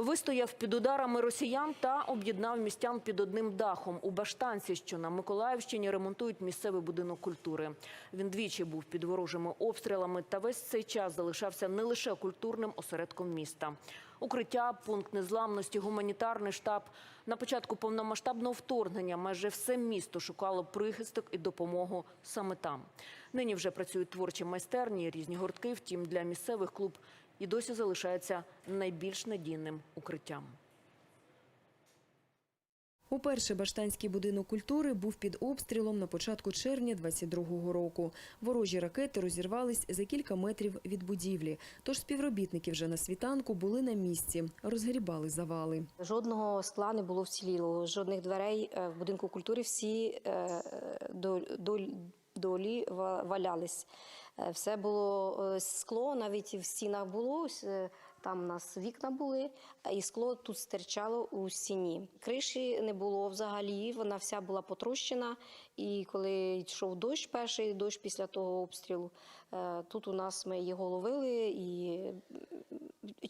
Вистояв під ударами росіян та об'єднав містян під одним дахом. У Баштанці, що на Миколаївщині, ремонтують місцевий будинок культури. Він двічі був під ворожими обстрілами та весь цей час залишався не лише культурним осередком міста. Укриття, пункт незламності, гуманітарний штаб. На початку повномасштабного вторгнення майже все місто шукало прихисток і допомогу саме там. Нині вже працюють творчі майстерні, різні гуртки. Втім, для місцевих клуб і досі залишається найбільш надійним укриттям. Уперше Баштанський будинок культури був під обстрілом на початку червня 22-го року. Ворожі ракети розірвались за кілька метрів від будівлі. Тож співробітники вже на світанку були на місці, розгрібали завали. Жодного скла не було вціліло, жодних дверей е, в будинку культури всі е, до- до- долі ва- валялись. Е, Все було е, скло, навіть в стінах було. е, Там у нас вікна були, і скло тут стирчало у стіні. Криші не було взагалі, вона вся була потрощена. І коли йшов дощ, перший дощ після того обстрілу, тут у нас ми його ловили і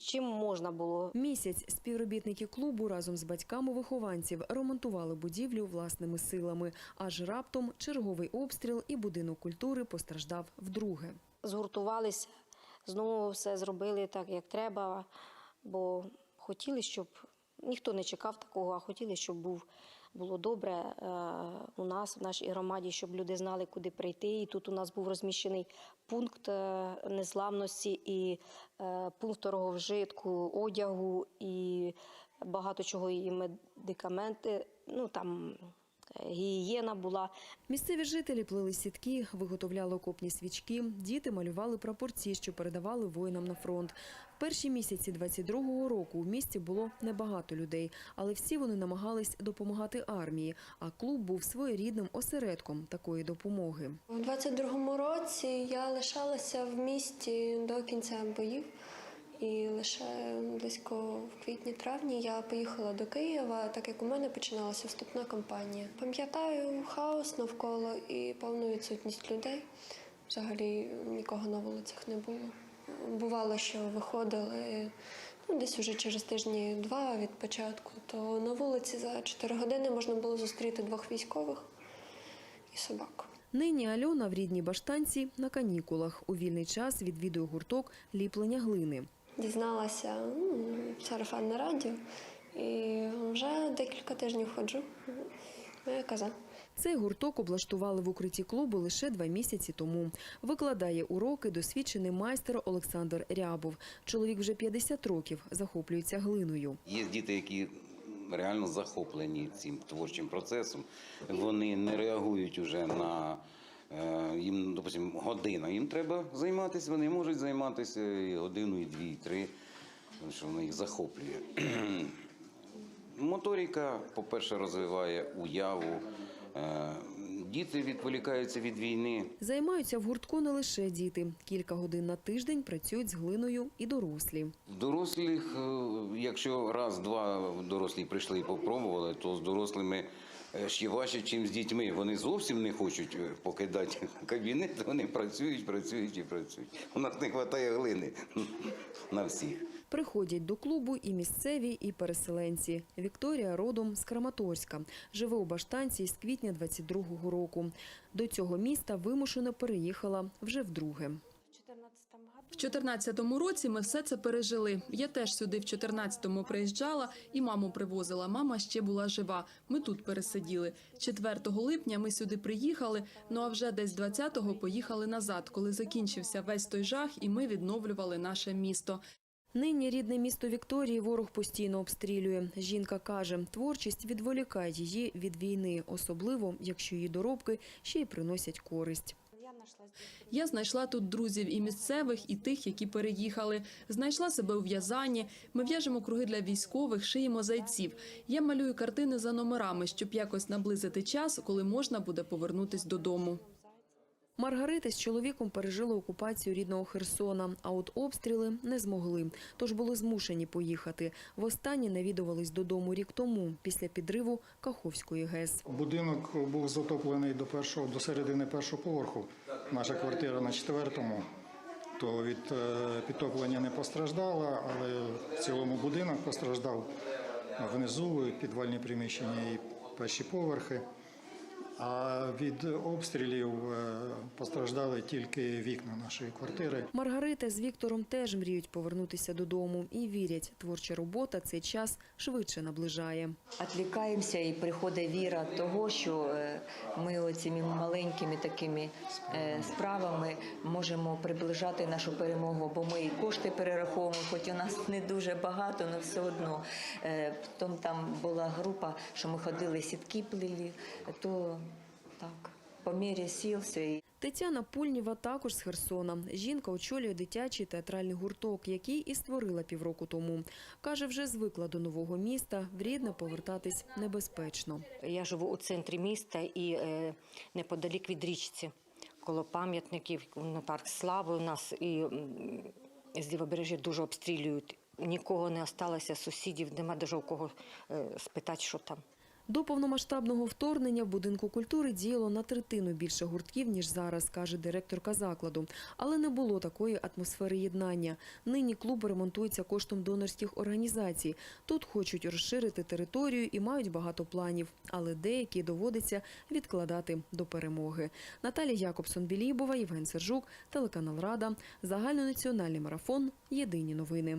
чим можна було Місяць співробітники клубу разом з батьками вихованців ремонтували будівлю власними силами. Аж раптом черговий обстріл і будинок культури постраждав вдруге. згуртувалися, знову все зробили так, як треба, бо хотіли, щоб ніхто не чекав такого, а хотіли, щоб був, було добре е, у нас, в нашій громаді, щоб люди знали, куди прийти. І тут у нас був розміщений пункт е, незламності і е, пункт торговжитку, одягу і багато чого, і медикаменти. Ну там гігієна була. Місцеві жителі плели сітки, виготовляли окопні свічки, діти малювали прапорці, що передавали воїнам на фронт. В перші місяці 22-го року в місті було небагато людей, але всі вони намагались допомагати армії, а клуб був своєрідним осередком такої допомоги. У 22-му році я лишалася в місті до кінця боїв. І лише близько в квітні-травні я поїхала до Києва, так як у мене починалася вступна кампанія. Пам'ятаю хаос навколо і повну відсутність людей. Взагалі нікого на вулицях не було. Бувало, що виходили ну, десь уже через тижні два від початку, то на вулиці за 4 години можна було зустріти двох військових і собаку. Нині Альона в рідній баштанці на канікулах. У вільний час відвідує гурток ліплення глини. Дізналася ну, сарафанне радіо і вже декілька тижнів ходжу. Моя коза. Цей гурток облаштували в укритті клубу лише два місяці тому. Викладає уроки досвідчений майстер Олександр Рябов. Чоловік вже 50 років захоплюється глиною. Є діти, які реально захоплені цим творчим процесом. Вони не реагують уже на їм, допустим, година. Їм треба займатися, вони можуть займатися і годину, і дві, і три, тому що воно їх захоплює. Моторика, по-перше, розвиває уяву. Е, Діти відволікаються від війни. Займаються в гуртку не лише діти. Кілька годин на тиждень працюють з глиною і дорослі. Дорослих, е, якщо раз-два дорослі прийшли і попробували, то з дорослими е, ще важче, ніж з дітьми. Вони зовсім не хочуть е, покидати кабінет, вони працюють, працюють і працюють. У нас не вистачає глини на всіх. Приходять до клубу і місцеві, і переселенці. Вікторія родом з Краматорська. Живе у Баштанці з квітня 22-го року. До цього міста вимушено переїхала вже вдруге. В 14-му році ми все це пережили. Я теж сюди в 14-му приїжджала і маму привозила. Мама ще була жива. Ми тут пересиділи. 4 липня ми сюди приїхали, ну а вже десь 20-го поїхали назад, коли закінчився весь той жах, і ми відновлювали наше місто. Нині рідне місто Вікторії ворог постійно обстрілює. Жінка каже, творчість відволікає її від війни, особливо, якщо її доробки ще й приносять користь. Я знайшла тут друзів і місцевих, і тих, які переїхали. Знайшла себе у в'язанні. Ми в'яжемо круги для військових, шиємо зайців. Я малюю картини за номерами, щоб якось наблизити час, коли можна буде повернутись додому. Маргарита з чоловіком пережили окупацію рідного Херсона, а от обстріли не змогли, тож були змушені поїхати. Востаннє навідувались додому рік тому, після підриву Каховської ГЕС. Будинок був затоплений до першого до середини першого поверху. Наша квартира на четвертому. то від е, підтоплення не постраждала, але в цілому будинок постраждав внизу, підвальні приміщення і перші поверхи. А від обстрілів е, постраждали тільки вікна нашої квартири. Маргарита з Віктором теж мріють повернутися додому і вірять, творча робота цей час швидше наближає. Відлікаємося і приходить віра того, що ми оцими маленькими такими е, справами можемо приближати нашу перемогу, бо ми і кошти перераховуємо, хоч у нас не дуже багато, але все одно. Е, Потім там була група, що ми ходили, сітки плели, то так, по мірі сіл все. Тетяна Пульніва також з Херсона. Жінка очолює дитячий театральний гурток, який і створила півроку тому. Каже, вже звикла до нового міста, в рідне повертатись небезпечно. Я живу у центрі міста і е, неподалік від річці, коло пам'ятників, на парк слави у нас і з лівобережжя дуже обстрілюють. Нікого не осталося, сусідів, нема даже у кого е, спитати, що там. До повномасштабного вторгнення в будинку культури діяло на третину більше гуртків, ніж зараз, каже директорка закладу. Але не було такої атмосфери єднання. Нині клуб ремонтується коштом донорських організацій. Тут хочуть розширити територію і мають багато планів, але деякі доводиться відкладати до перемоги. Наталія Якобсон-Білібова, Євген Сержук, телеканал Рада, загальнонаціональний марафон. Єдині новини.